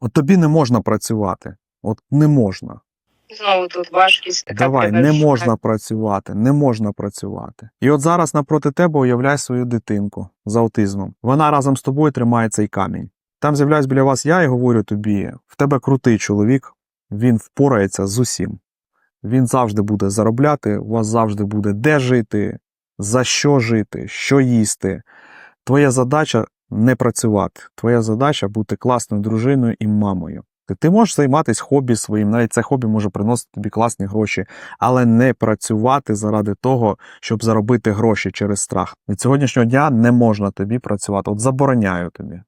От тобі не можна працювати. От не можна. Знову тут важкість така. Давай, не можна працювати, не можна працювати. І от зараз напроти тебе уявляй свою дитинку з аутизмом. Вона разом з тобою тримає цей камінь. Там з'являюсь біля вас я і говорю тобі: в тебе крутий чоловік, він впорається з усім. Він завжди буде заробляти, у вас завжди буде де жити, за що жити, що їсти. Твоя задача не працювати. Твоя задача бути класною дружиною і мамою. Ти- можеш займатися хобі своїм, навіть це хобі може приносити тобі класні гроші, але не працювати заради того, щоб заробити гроші через страх. Від сьогоднішнього дня не можна тобі працювати. От забороняю тобі.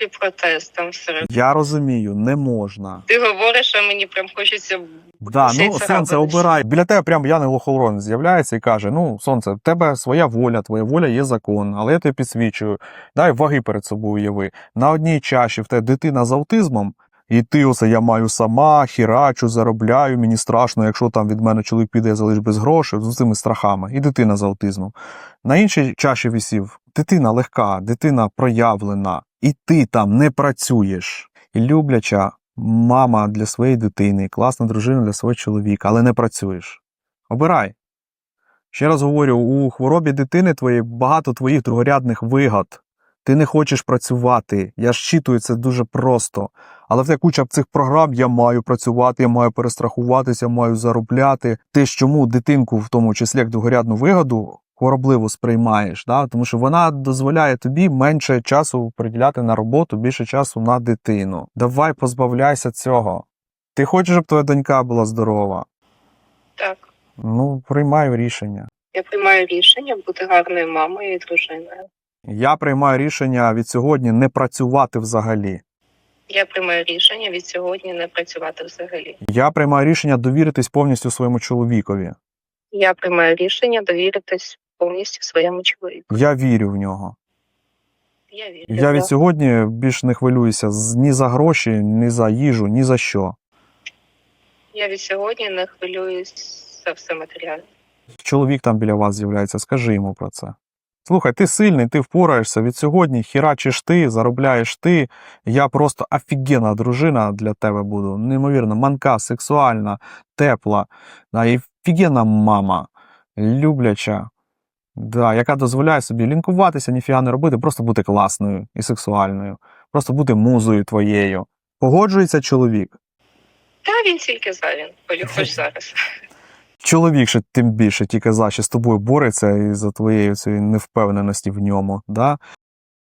І протест серед. Я розумію, не можна. Ти говориш, а мені прям хочеться. Да, ну сонце обирай. Біля тебе прям Яни Лохолрон з'являється і каже: Ну, сонце, в тебе своя воля, твоя воля є закон, але я тобі підсвічую. Дай ваги перед собою уяви. На одній чаші в тебе дитина з аутизмом, і ти оце я маю сама, хірачу, заробляю, мені страшно, якщо там від мене чоловік піде, я залиш без грошей, з цими страхами, і дитина з аутизмом. На іншій чаші висів дитина легка, дитина проявлена, і ти там не працюєш. І любляча мама для своєї дитини, класна дружина для свого чоловіка, але не працюєш. Обирай. Ще раз говорю: у хворобі дитини твоєї багато твоїх другорядних вигод. Ти не хочеш працювати. Я щитую це дуже просто. Але в тебе куча цих програм я маю працювати, я маю перестрахуватися, я маю заробляти. Ти ж чому дитинку, в тому числі як другорядну вигоду, хворобливо сприймаєш? Да? Тому що вона дозволяє тобі менше часу приділяти на роботу, більше часу на дитину. Давай позбавляйся цього. Ти хочеш, щоб твоя донька була здорова? Так. Ну, приймаю рішення. Я приймаю рішення бути гарною мамою і дружиною. Я приймаю рішення від сьогодні не працювати взагалі. Я приймаю рішення від сьогодні не працювати взагалі. Я приймаю рішення довіритись повністю своєму чоловікові. Я приймаю рішення довіритись повністю своєму чоловіку. Я вірю в нього. Я вірю. Я від сьогодні більш не хвилююся з- ні за гроші, ні за їжу, ні за що. Я від сьогодні не хвилююсь за все матеріальне. Чоловік там біля вас з'являється, скажи йому про це. Слухай, ти сильний, ти впораєшся. Від сьогодні хірачиш ти, заробляєш ти. Я просто офігенна дружина для тебе буду. Неймовірно, манка, сексуальна, тепла, да, і офігенна мама, любляча, да, яка дозволяє собі лінкуватися, ніфіга не робити, просто бути класною і сексуальною, просто бути музою твоєю. Погоджується чоловік. Та він тільки за він. Хоч зараз. Чоловік ще тим більше тільки за що з тобою бореться і за твоєю цією невпевненості в ньому. Да?